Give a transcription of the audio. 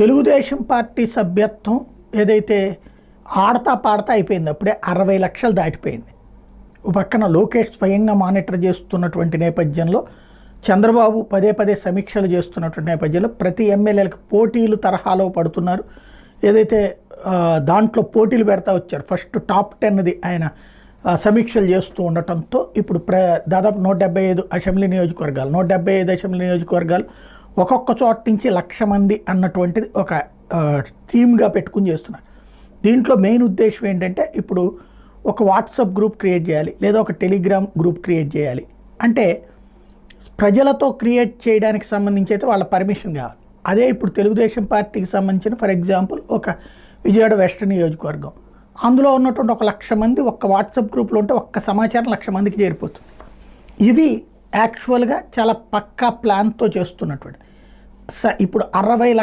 Telugu Desam party సభ్యత్వం ఏదైతే ఆడతా పాడతా అయిపోయింది అప్పుడే అరవై లక్షలు దాటిపోయింది. పక్కన లోకేష్ స్వయంగా మానిటర్ చేస్తున్నటువంటి నేపథ్యంలో చంద్రబాబు పదే పదే సమీక్షలు చేస్తున్నటువంటి నేపథ్యంలో ప్రతి ఎమ్మెల్యేలకు పోటీలు తరహాలో పడుతున్నారు. ఏదైతే దాంట్లో పోటీలు పెడతా వచ్చారు ఫస్ట్ టాప్ టెన్ది ఆయన సమీక్షలు చేస్తూ ఉండటంతో ఇప్పుడు ప్ర దాదాపు నూట డెబ్బై ఐదు అసెంబ్లీ నియోజకవర్గాలు నూట డెబ్బై ఐదు అసెంబ్లీ నియోజకవర్గాలు ఒక్కొక్క చోట నుంచి లక్ష మంది అన్నటువంటిది ఒక థీమ్గా పెట్టుకుని చేస్తున్నారు. దీంట్లో మెయిన్ ఉద్దేశం ఏంటంటే ఇప్పుడు ఒక వాట్సాప్ గ్రూప్ క్రియేట్ చేయాలి లేదా ఒక టెలిగ్రామ్ గ్రూప్ క్రియేట్ చేయాలి. అంటే ప్రజలతో క్రియేట్ చేయడానికి సంబంధించి అయితే వాళ్ళ పర్మిషన్ కావాలి. అదే ఇప్పుడు తెలుగుదేశం పార్టీకి సంబంధించిన ఫర్ ఎగ్జాంపుల్ ఒక విజయవాడ వెస్ట్ నియోజకవర్గం. అందులో ఉన్నటువంటి ఒక లక్ష మంది ఒక్క వాట్సాప్ గ్రూప్లో ఉంటే ఒక్క సమాచారం లక్ష మందికి చేరిపోతుంది. ఇది యాక్చువల్గా చాలా పక్కా ప్లాన్తో చేస్తున్నటువంటి స ఇప్పుడు అరవై లక్ష